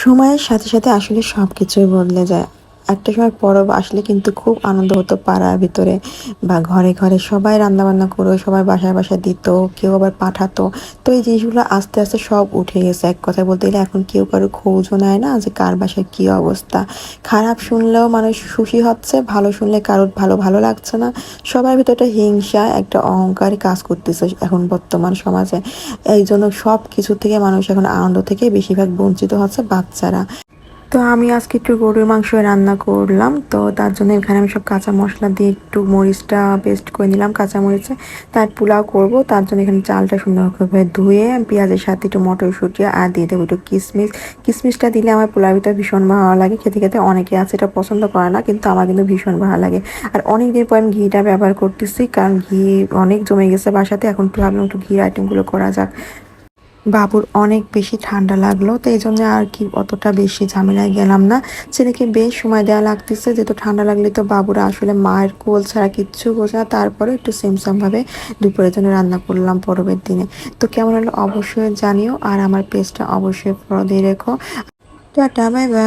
সময়ের সাথে সাথে আসলে সব কিছুই বদলে যায়। একটা সময় পরব আসলে কিন্তু খুব আনন্দ হতো পাড়ার ভিতরে বা ঘরে ঘরে সবাই রান্নাবান্না করো সবাই বাসায় বাসায় দিত, কেউ আবার পাঠাতো। তো এই জিনিসগুলো আস্তে আস্তে সব উঠে গেছে। এক কথায় বলতে গেলে এখন কেউ কারও খোঁজও নেয় না যে কার বাসায় কী অবস্থা। খারাপ শুনলেও মানুষ খুশি হচ্ছে, ভালো শুনলে কারোর ভালো ভালো লাগছে না। সবার ভিতরে একটা হিংসা, একটা অহংকার কাজ করতেছে এখন বর্তমান সমাজে। এই জন্য সব কিছু থেকে মানুষ এখন আনন্দ থেকে বেশিরভাগ বঞ্চিত হচ্ছে বাচ্চারা। তো আমি আজকে একটু গরুর মাংস রান্না করলাম। তো তার জন্য এখানে আমি সব কাঁচা মশলা দিয়ে একটু মরিচটা পেস্ট করে নিলাম, কাঁচা মরিচে। তার পোলাও করব, তার জন্য এখানে চালটা সুন্দরভাবে ধুয়ে, পেঁয়াজের সাথে একটু মটর মটরশুঁটি আর দিয়ে দেবো একটু কিশমিশ কিশমিশটা দিলে আমার পোলাও ভিতরে ভীষণ ভালো লাগে, খেতে খেতে অনেকে আছে এটা পছন্দ করে না, কিন্তু আমার কিন্তু ভীষণ ভালো লাগে। আর অনেক দিন পর আমি ঘিটা ব্যবহার করতেছি, কারণ ঘি অনেক জমে গেছে বাসাতে, এখন ভাবলাম একটু ঘির আইটেমগুলো করা যাক। বাবুর অনেক বেশি ঠান্ডা লাগল, তো এই জন্য আর কি অতটা বেশি ঝামেলায় গেলাম না। ছেলেকে বেশ সময় দেওয়া লাগতেছে, যেহেতু ঠান্ডা লাগলে তো বাবুর আসলে মায়ের কোল ছাড়া কিচ্ছু বোঝে না তারপরে একটু সেমসামভাবে দুপুরের জন্য রান্না করলাম পরবের দিনে। তো কেমন হলো অবশ্যই জানিও, আর আমার পেজটা অবশ্যই ফলো দিয়ে রেখো। Tata bye bye